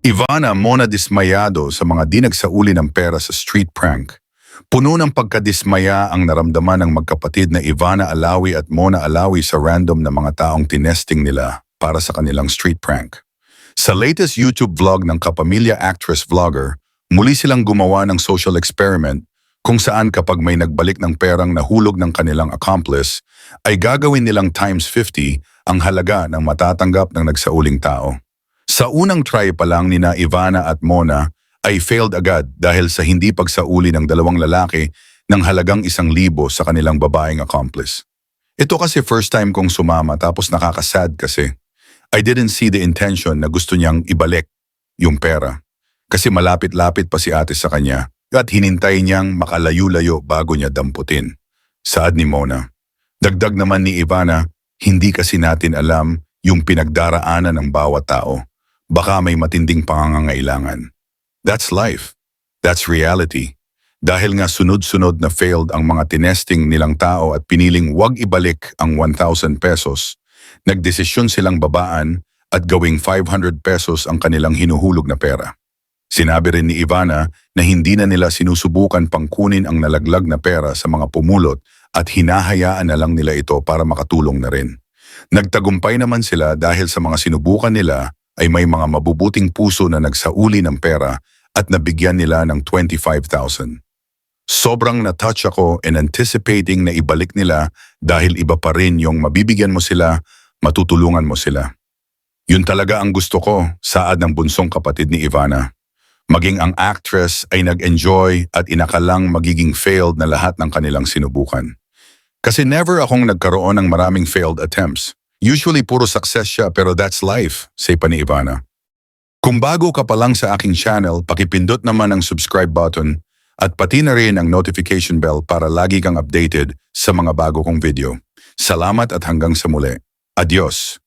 Ivana Mona dismayado sa mga di nagsauli ng pera sa street prank. Puno ng pagkadismaya ang naramdaman ng magkapatid na Ivana Alawi at Mona Alawi sa random na mga taong tinesting nila para sa kanilang street prank. Sa latest YouTube vlog ng kapamilya actress vlogger, muli silang gumawa ng social experiment kung saan kapag may nagbalik ng perang nahulog ng kanilang accomplice, ay gagawin nilang times 50 ang halaga ng matatanggap ng nagsauling tao. Sa unang try pa lang ni na Ivana at Mona ay failed agad dahil sa hindi pagsauli ng dalawang lalaki ng halagang isang libo sa kanilang babaeng accomplice. Ito kasi first time kong sumama tapos nakakasad kasi. I didn't see the intention na gusto niyang ibalik yung pera. Kasi malapit-lapit pa si ate sa kanya at hinintay niyang makalayo-layo bago niya damputin. Saad ni Mona. Dagdag naman ni Ivana, hindi kasi natin alam yung pinagdaraanan ng bawat tao. Baka may matinding pangangailangan. That's life. That's reality. Dahil nga sunod-sunod na failed ang mga tinesting nilang tao at piniling wag ibalik ang 1,000 pesos, nagdesisyon silang babaan at gawing 500 pesos ang kanilang hinuhulog na pera. Sinabi rin ni Ivana na hindi na nila sinusubukan pang kunin ang nalaglag na pera sa mga pumulot at hinahayaan na lang nila ito para makatulong na rin. Nagtagumpay naman sila dahil sa mga sinubukan nila ay may mga mabubuting puso na nagsauli ng pera at nabigyan nila ng 25,000. Sobrang na-touch ako and anticipating na ibalik nila dahil iba pa rin yung mabibigyan mo sila, matutulungan mo sila. Yun talaga ang gusto ko, saad ng bunsong kapatid ni Ivana. Maging ang actress ay nag-enjoy at inakalang magiging failed na lahat ng kanilang sinubukan. Kasi never akong nagkaroon ng maraming failed attempts. Usually puro success siya pero that's life, say pa ni Ivana. Kung bago ka pa lang sa aking channel, pakipindot naman ang subscribe button at pati na rin ang notification bell para lagi kang updated sa mga bago kong video. Salamat at hanggang sa muli. Adios!